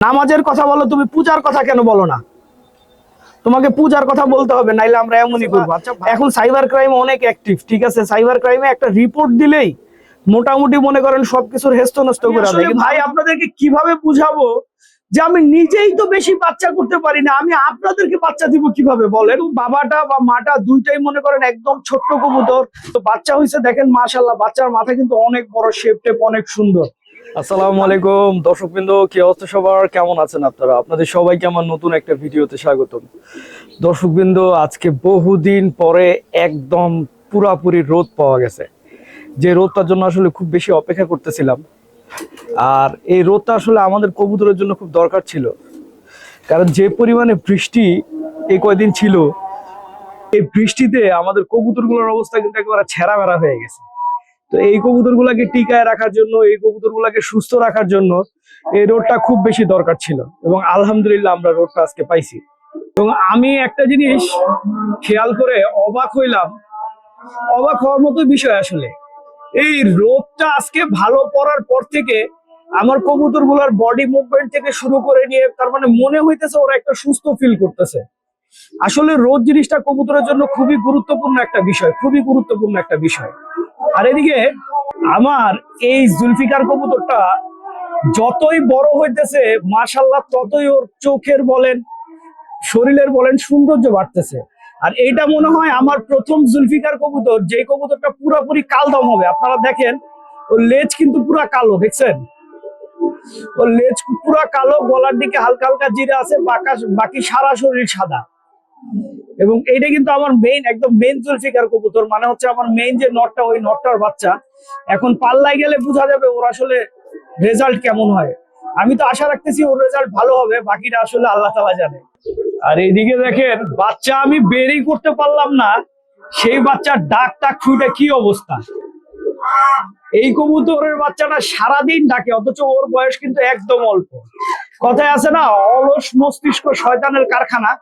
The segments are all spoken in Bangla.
নামাজের কথা বলো তুমি পূজার কথা কেন বলো না? তোমাকে পূজার কথা বলতে হবে নাইলে আমরা এমনই করব। আচ্ছা এখন সাইবার ক্রাইম অনেক অ্যাক্টিভ ঠিক আছে? সাইবার ক্রাইমে একটা রিপোর্ট দিলেই মোটামুটি মনে করেন সবকিছুর হেস্ত নষ্ট করে ভাই আপনাদেরকে কীভাবে বুঝাবো যে আমি নিজেই তো বেশি বাচ্চা করতে পারি না আমি আপনাদেরকে বাচ্চা দিব কীভাবে বলেন? বাবাটা বা মাটা দুইটাই মনে করেন একদম ছোট্ট কবুতর। তো বাচ্চা হয়েছে দেখেন মাশাল্লাহ বাচ্চার মাথা কিন্তু অনেক বড় শেপ টেপ অনেক সুন্দর। আসসালামু আলাইকুম। দর্শকবৃন্দ, কি অবস্থা সবার? কেমন আছেন আপনারা? আপনাদের সবাইকে আমার নতুন একটা ভিডিওতে দর্শকবৃন্দ, আজকে বহুদিন পরে একদম পুরাপুরি রোদ পাওয়া গেছে। যে রোদটার জন্য আসলে খুব বেশি অপেক্ষা করতেছিলাম। আর এই রোদটা আসলে আমাদের কবুতরের জন্য খুব দরকার ছিল। কারণ যে পরিমাণে বৃষ্টি এই কয়দিন ছিল, এই বৃষ্টিতে আমাদের কবুতরগুলোর অবস্থা কিন্তু একেবারে ছেঁড়া বেড়া হয়ে গেছে। তো এই কবুতর গুলাকে টিকায় রাখার জন্য, এই কবুতর গুলাকে সুস্থ রাখার জন্য এই রোডটা খুব বেশি দরকার ছিল এবং আলহামদুলিল্লাহ আমরা রোডটা আজকে পাইছি। এবং আমি একটা জিনিস খেয়াল করে অবাক হইলাম, অবাক হওয়ার মতো বিষয় আসলে। এই রোদটা আজকে ভালো পড়ার পর থেকে আমার কবুতরগুলার বডি মুভমেন্ট থেকে শুরু করে নিয়ে তার মানে মনে হইতেছে ওরা একটা সুস্থ ফিল করতেছে। আসলে রোদ জিনিসটা কবুতরের জন্য খুবই গুরুত্বপূর্ণ একটা বিষয়, খুবই গুরুত্বপূর্ণ একটা বিষয়। আর এদিকে আমার এই জুলফিকার কবুতরটা যতই বড় হইতেছে মাশাল্লাহ ততই ওর চোখের বলেন, শরীরের বলেন সৌন্দর্য বাড়তেছে। আর এইটা মনে হয় আমার প্রথম জুলফিকার কবুতর যে কবুতরটা পুরোপুরি কালদম হবে। আপনারা দেখেন, ওর লেজ কিন্তু পুরা কালো, দেখছেন? ওর লেজ পুরা কালো, গলার দিকে হালকা হালকা জিরা আছে, বাকা বাকি সারা শরীর সাদা। এবং এইটা কিন্তু আমার মেইন একদম মেইন জুলফিকার কবুতর। মানে হচ্ছে আমার মেইন যে নটটা, ওই নটটার বাচ্চা। এখন পাল্লায় গেলে বোঝা যাবে ওর আসলে রেজাল্ট কেমন হয়। আমি তো আশা রাখতেছি ওর রেজাল্ট ভালো হবে, বাকিটা আসলে আল্লাহ তালা জানে। আর এইদিকে দেখেন, বাচ্চা আমি বেরই করতে পারলাম না। সেই বাচ্চার ডাক টাক খুঁটে কি অবস্থা? এই কবুতরের বাচ্চাটা সারাদিন ডাকে, অথচ ওর বয়স কিন্তু একদম অল্প। কথায় আছে না, অলস মস্তিষ্ক শয়তানের কারখানা।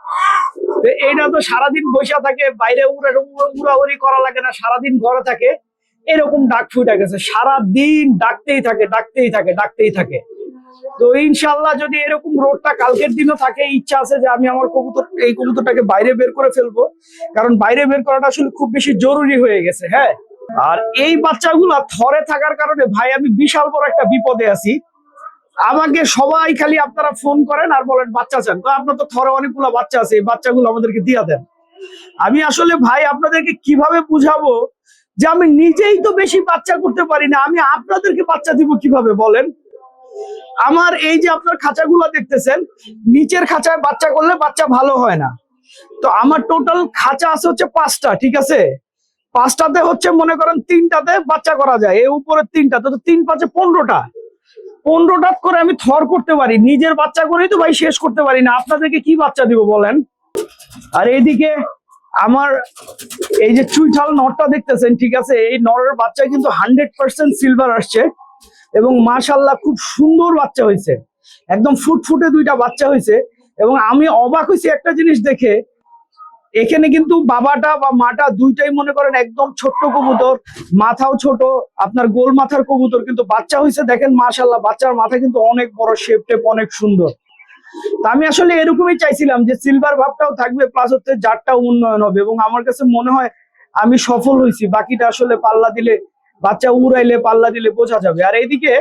এইটা তো সারাদিন বসে থাকে, বাইরে উড়ে উড়াউড়ি করা লাগে না, সারাদিন ঘরে থাকে। এরকম ডাক ফুটে গেছে, সারাদিন ডাকতেই থাকে ডাকতেই থাকে ডাকতেই থাকে। তো ইনশাল্লাহ যদি এরকম রোডটা কালকের দিনও থাকে, ইচ্ছা আছে যে আমি আমার কবুতর, এই কবুতরটাকে বাইরে বের করে ফেলব। কারণ বাইরে বের করাটা আসলে খুব বেশি জরুরি হয়ে গেছে হ্যাঁ? আর এই বাচ্চাগুলা থরে থাকার কারণে, ভাই, আমি বিশাল বড় একটা বিপদে আছি। আমাকে সবাই খালি আপনারা ফোন করেন আর বলেন, বাচ্চা চান। আপনার তো থরে অনেকগুলো বাচ্চা আছে, এই বাচ্চাগুলো আমাদেরকে দিয়া দেন। আমি আসলে ভাই আপনাদেরকে কীভাবে বুঝাবো যে আমি নিজেই তো বেশি বাচ্চা করতে পারি না, আমি আপনাদেরকে বাচ্চা দিব কীভাবে, বলেন? আমার এই যে আপনার খাঁচাগুলো দেখতেছেন, নিচের খাঁচায় বাচ্চা করলে বাচ্চা ভালো হয় না। তো আমার টোটাল খাঁচা আছে হচ্ছে পাঁচটা, ঠিক আছে? পাঁচটাতে হচ্ছে মনে করেন তিনটাতে বাচ্চা করা যায়, এই উপরে তিনটাতে তো তিন পাঁচে পনেরোটা। পনেরোটা করে আমি থর করতে পারি। নিজের বাচ্চা করেই তো ভাই শেষ করতে পারি না। আপনাদেরকে কি বাচ্চা দিব বলেন? আর এইদিকে আমার এই যে চুইঠাল নটটা দেখতেছেন, ঠিক আছে? এই নরের বাচ্চা কিন্তু হান্ড্রেড পার্সেন্ট সিলভার আসছে এবং মাশাল্লাহ খুব সুন্দর বাচ্চা হয়েছে। একদম ফুট ফুটে দুইটা বাচ্চা হয়েছে এবং আমি অবাক হয়েছি একটা জিনিস দেখে এখানে কিন্তু বাবাটা বা মাটা দুইটাই মনে করেন একদম ছোট্ট কবুতর, মাথাও ছোট, আপনার গোল মাথার কবুতর কিন্তু বাচ্চা হয়েছে দেখেন মাশাল্লাহ বাচ্চার মাথা কিন্তু অনেক বড় শেপ টেপ অনেক সুন্দর। তা আমি আসলে এরকমই চাইছিলাম যে সিলভার ভাবটাও থাকবে প্লাস হচ্ছে জারটাও উন্নয়ন হবে, এবং আমার কাছে মনে হয় আমি সফল হয়েছি বাকিটা আসলে পাল্লা দিলে, বাচ্চা উড়াইলে পাল্লা দিলে বোঝা যাবে। আর এইদিকে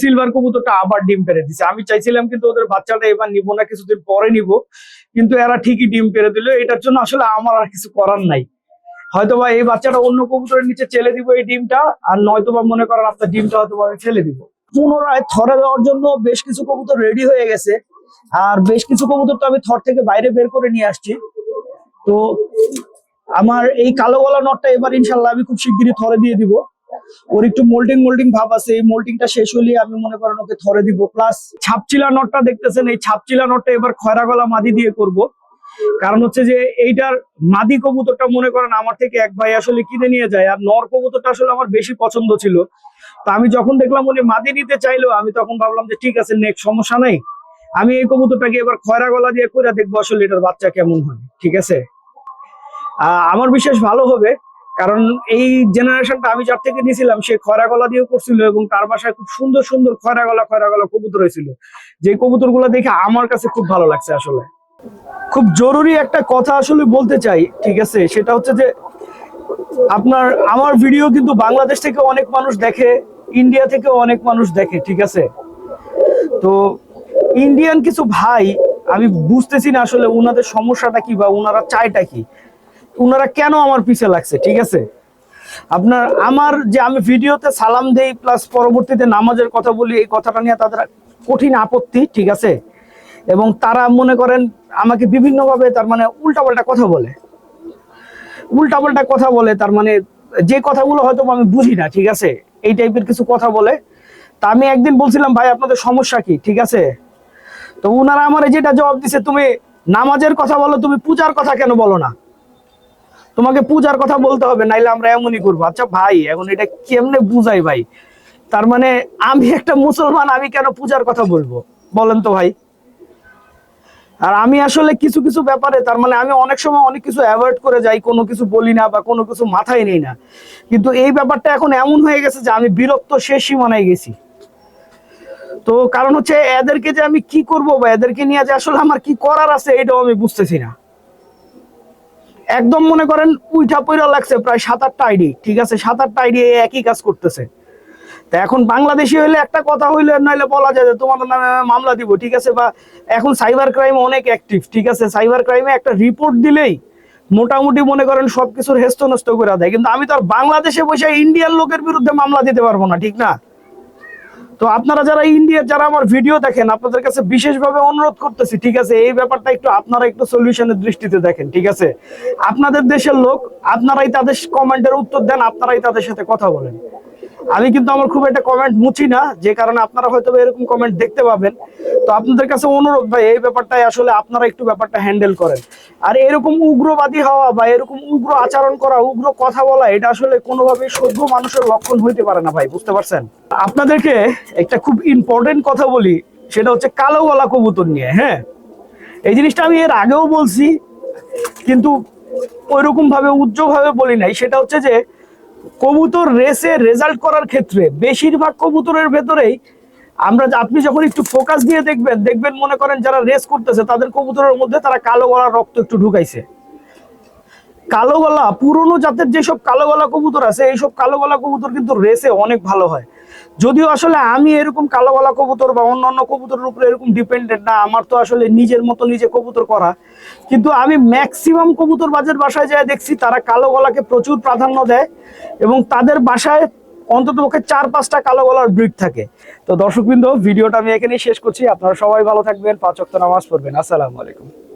সিলভার কবুতরটা আবার ডিম পেরে দিছে। আমি চাইছিলাম কিন্তু ওদের বাচ্চাটা এবার নিব না, কিছুদিন পরে নিব। কিন্তু এরা ঠিকই ডিম পেরে দিল। এটার জন্য আসলে আমার আর কিছু করার নাই। হয়তোবা এই বাচ্চাটা অন্য কবুতরের নিচে চেলে দিব এই ডিমটা, আর নয়তোবা মনে করেন আপনার ডিমটা হয়তো আমি ফেলে দিব। পুনরায় থরে দেওয়ার জন্য বেশ কিছু কবুতর রেডি হয়ে গেছে। আর বেশ কিছু কবুতর তো আমি থর থেকে বাইরে বের করে নিয়ে আসছি। তো আমার এই কালো গলা নটটা এবার ইনশাল্লাহ আমি খুব শিগগিরই থরে দিয়ে দিব। ওর একটু মোল্ডিং মোল্ডিং ভাব আছে। এই মোল্ডিংটা শেষ হলে আমি মনে করেন ওকে থরে দিব। প্লাস ছাপচিলা নটটা দেখতেছেন, এই ছাপচিলা নটটা এবার খয়রা গলা মাদি দিয়ে করব। কারণ হচ্ছে যে, এইটার মাদি কবুতরটা মনে করেন আমার থেকে এক ভাই আসলে কিনে নিয়ে যায়, আর নর কবুতরটা আসলে আমার বেশি পছন্দ ছিল। তা আমি যখন দেখলাম উনি মাদি নিতে চাইলো, আমি তখন ভাবলাম যে ঠিক আছে, নেক্সট সমস্যা নাই। আমি এই কবুতরটাকে এবার খয়রা গলা দিয়ে করে দেখব আসলে এটার বাচ্চা কেমন হয়। ঠিক আছে? আমার বিশেষ ভালো হবে। কারণ এই জেনারেশনটা আমি যার থেকে নিয়েছিলাম, সে খয়রা গলা দিয়ে করছিল এবং তার বাসায় খুব সুন্দর সুন্দর খয়রা গলা খয়রা গলা কবুতর হয়েছিল। যে কবুতরগুলো দেখে আমার কাছে খুব ভালো লাগছে আসলে। খুব জরুরি একটা কথা আসলে বলতে চাই, ঠিক আছে? সেটা হচ্ছে যে আপনার, আমার ভিডিও কিন্তু বাংলাদেশ থেকে অনেক মানুষ দেখে ইন্ডিয়া থেকে অনেক মানুষ দেখে, ঠিক আছে? তো ইন্ডিয়ান কিছু ভাই, আমি বুঝতেছি না আসলে ওনাদের সমস্যাটা কি বা ওনারা চায়টা কি। ওনারা কেন আমার পিছে লাগছে, ঠিক আছে? আপনার, আমার যে আমি ভিডিওতে সালাম দেই প্লাস পরবর্তীতে নামাজের কথা বলি, এই কথাটা নিয়ে তাদের কঠিন আপত্তি, ঠিক আছে? এবং তারা মনে করেন আমাকে বিভিন্নভাবে তার মানে উল্টাপাল্টা কথা বলে। উল্টাপাল্টা কথা বলে, তার মানে যে কথাগুলো হয়তো আমি বুঝি না, ঠিক আছে? এই টাইপের কিছু কথা বলে। তা আমি একদিন বলছিলাম, ভাই, আপনাদের সমস্যা কি? ঠিক আছে? তো উনারা আমার যেটা জবাব দিছে, তুমি নামাজের কথা বলো, তুমি পূজার কথা কেন বলো না? তোমাকে পূজার কথা বলতে হবে, নাইলে আমরা এমনই করব। আচ্ছা ভাই, এখন এটা কেমনে বুঝাই ভাই? তার মানে আমি একটা মুসলমান, আমি কেন পূজার কথা বলব? বলেন তো ভাই। আর আমি আসলে কিছু কিছু ব্যাপারে, তার মানে আমি অনেক সময় অনেক কিছু অ্যাভয়েড করে যাই, কোনো কিছু বলি না বা কোনো কিছু মাথায় নেই না। কিন্তু এই ব্যাপারটা এখন এমন হয়ে গেছে যে আমি বিরক্ত শেষ সীমানায় গেছি। তো কারণ হচ্ছে এদেরকে যে আমি কি করব বা এদেরকে নিয়ে যে আসলে আমার কি করার আছে, এটাও আমি বুঝতেছি না। একদম মনে করেন উইঠা পইরা লাগছে প্রায় সাত আটটা আইডি, ঠিক আছে? সাত আটটা আইডি একই কাজ করতেছে। তা এখন বাংলাদেশি হইলে একটা কথা হইলে নাইলে বলা যায় যে তোমাদের নামে মামলা দিব, ঠিক আছে? বা এখন সাইবার ক্রাইম অনেক অ্যাক্টিভ ঠিক আছে? সাইবার ক্রাইমে একটা রিপোর্ট দিলেই মোটামুটি মনে করেন সবকিছুর হেস্ত নষ্ট করে দেয়। কিন্তু আমি তো আর বাংলাদেশে বসে ইন্ডিয়ান লোকের বিরুদ্ধে মামলা দিতে পারব না, ঠিক না? তো আপনারা যারা ইন্ডিয়ার যারা আমার ভিডিও দেখেন, আপনাদের কাছে বিশেষভাবে অনুরোধ করতেছি, ঠিক আছে? এই ব্যাপারটা একটু আপনারা একটু সলিউশনের দৃষ্টিতে দেখেন, ঠিক আছে? আপনাদের দেশের লোক, আপনারাই তাদের কমেন্টের উত্তর দেন, আপনারাই তাদের সাথে কথা বলেন। আমি কিন্তু আমার খুব একটা কমেন্ট মুছি না, যে কারণে আপনারা হয়তো এরকম কমেন্ট দেখতে পাবেন। তো আপনাদের কাছে অনুরোধ ভাই, এই ব্যাপারটাই আসলে আপনারা একটু ব্যাপারটা হ্যান্ডেল করেন। আর এরকম উগ্রবাদী হওয়া বা এরকম উগ্র আচরণ করা, উগ্র কথা বলা, এটা আসলে কোনোভাবেই সভ্য মানুষের লক্ষণ হইতে পারে না ভাই, বুঝতে পারছেন? আপনাদেরকে একটা খুব ইম্পর্টেন্ট কথা বলি, সেটা হচ্ছে কালো কবুতর নিয়ে হ্যাঁ? এই জিনিসটা আমি এর আগেও বলছি, কিন্তু ওইরকম ভাবে উজ্জ্বল ভাবে বলি নাই। সেটা হচ্ছে যে কবুতর রেসে রেজাল্ট করার ক্ষেত্রে বেশিরভাগ কবুতরের ভেতরেই আমরা আপনি যখন একটু ফোকাস দিয়ে দেখবেন দেখবেন মনে করেন যারা রেস করতেছে, তাদের কবুতরের মধ্যে তারা কালো গলার রক্ত একটু ঢুকাইছে। কালো গলা, পুরনো জাতের যেসব কালো গলা কবুতর আছে, এইসব কালো গলা কবুতর কিন্তু রেসে অনেক ভালো হয়। যদিও আসলে আমি এরকম কালো গলা কবুতর বা অন্যান্য কবুতরের উপরে এরকম ডিপেন্ডেন্ট না, আমার তো আসলে নিজের মতো নিজে কবুতর করা। কিন্তু আমি ম্যাক্সিমাম কবুতর বাজার বাসায় যায় দেখছি, তারা কালো গলাকে প্রচুর প্রাধান্য দেয় এবং তাদের বাসায় অন্তত পক্ষে চার পাঁচটা কালো গলার ব্রিড থাকে। তো দর্শকবৃন্দ, ভিডিওটা আমি এখানেই শেষ করছি। আপনারা সবাই ভালো থাকবেন, পাঁচ ওয়াক্ত নামাজ পড়বেন। আসসালামু আলাইকুম।